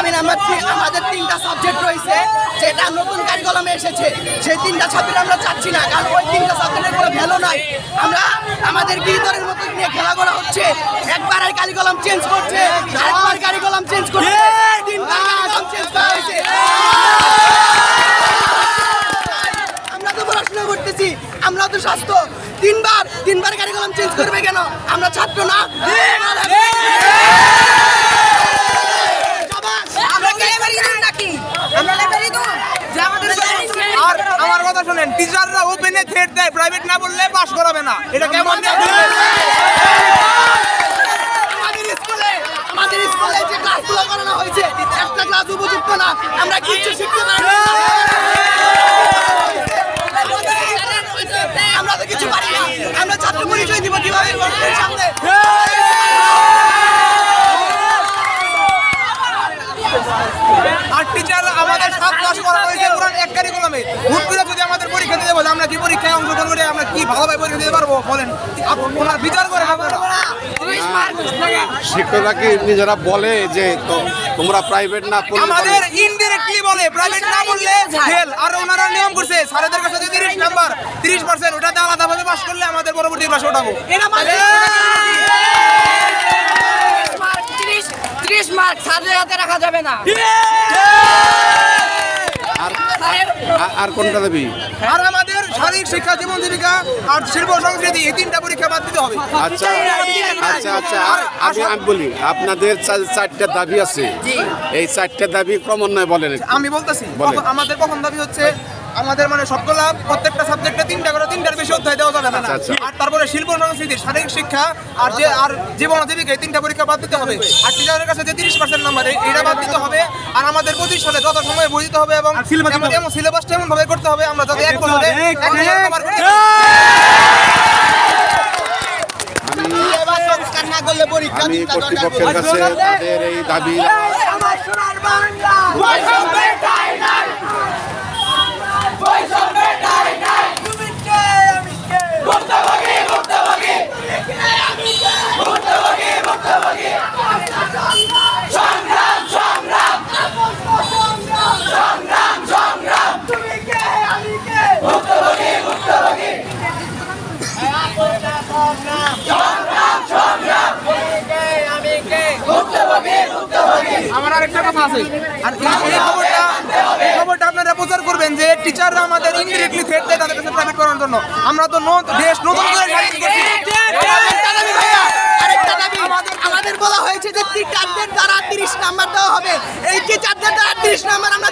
আমি আমার তি- আমাদের তিনটা সাবজেক্ট রয়েছে যেটা নতুন কারিকুলামে এসেছে। সেই তিনটা সাবজেক্ট আমরা চাচ্ছি না কারণ ওই তিনটা সাবজেক্টের কোনো ভ্যালু নাই। আমরা আমাদের গিরিধরের মতো নিয়ে খেলা করা হচ্ছে একবার আর কারিকুলাম চেঞ্জ করছে আরেকবার কারিকুলাম চেঞ্জ করছে তিনবার কারিকুলাম চেঞ্জ করা হয়েছে। আমরা তো পড়াশোনা করতেছি আমরা তো স্বাস্থ্য। তিনবার তিনবার কারিকুলাম চেঞ্জ করবে কেন? আমরা ছাত্র না আমরা কি লেবারি দিন নাকি আমরা লেবারি দিন যে আমাদের আর আমার কথা শুনেন টিচাররা ওপেনে থ্রেড দেয় প্রাইভেট না বললে পাস করাবে না। এটা কেমন আমাদের স্কুলে যে ক্লাসগুলো করানো হয়েছে একটা ক্লাস উপযুক্ত না আমরা কিচ্ছু শিখতে পারি আমরা তো কিছু পারি না। আমরা ছাত্র পরিচয় দিব কীভাবে সামনে? আর টিচার আমাদের সাত ক্লাস করা হয়েছে পুরান এক কারিকুলামে হুট করে যদি আমাদের বলে আমরা কি পরীক্ষায় অংশগ্রহণ করে আমরা কি ভালোভাবে পরীক্ষা দিতে পারব? বলেন। আপ- ওনার বিচার করে আপনারা। শিক্ষকরা কি নিজেরা বলে যে তোমরা প্রাইভেট না পড়লে আমাদের পারবে? ইনডিরেক্টলি বলে প্রাইভেট না বললে ফেল আর ওনারা নিয়ম করছে স্যারেদের কাছে যদি 30 নাম্বার 30 পার্সেন্ট ওটাতে আলাদাভাবে পাস করলে আমাদের পরবর্তী ক্লাসে ওঠাবো। এটা মানে মার্ক 30 30 মার্ক সাদের হাতে রাখা যাবে না। আর আর- কোনটা দেবি? আর আমাদের শারীরিক শিক্ষা জীবন জীবিকা আর শিল্প সংস্কৃতি এই তিনটা পরীক্ষা বাদ দিতে হবে। আচ্ছা আচ্ছা আচ্ছা আর আমি আমি বলি আপনাদের চারটা দাবি আছে। এই চারটা দাবি ক্রমান্বয়ে বলেন আমি বলতেছি। আমাদের প্রথম দাবি হচ্ছে আমাদের মানে সবগুলা প্রত্যেকটা সাবজেক্টে তিনটা করে তিনটার বেশি অধ্যায় দেওয়া যাবে না। আচ্ছা, আচ্ছা। আর তারপরে শিল্প সংস্কৃতি শারীরিক শিক্ষা আর যে আর জীবন জীবিকা এই তিনটা পরীক্ষা বাদ দিতে হবে। আর টিচারের কাছে যে তিরিশ পার্সেন্ট নাম্বার এটা বাদ দিতে হবে। আর আমাদের পঁচিশ সালে যত সময় বুঝতে হবে এবং এমন- এমন সিলেবাসটা এমন ভাবে করতে হবে আমরা যাতে এক বছরে আমি কর্তৃপক্ষের কাছে তাদের এই দাবি আমার সোনার বাংলা তুমি কে আমি কে তুমি কে আমি কে আমার আরেকটা কথা আছে আর এই- এই খবরটা এই খবরটা আপনারা প্রচার করবেন যে টিচাররা আমাদের ইনডিরেক্টলি থ্রেট দেয় তাদের কাছে প্রাইভেট করার জন্য আমরা তো দেশ নতুন করে। আমাদের বলা হয়েছে যে টিচারদের দ্বারা তিরিশ নাম্বার দেওয়া হবে এই টিচারদের দ্বারা তিরিশ নাম্বার আমরা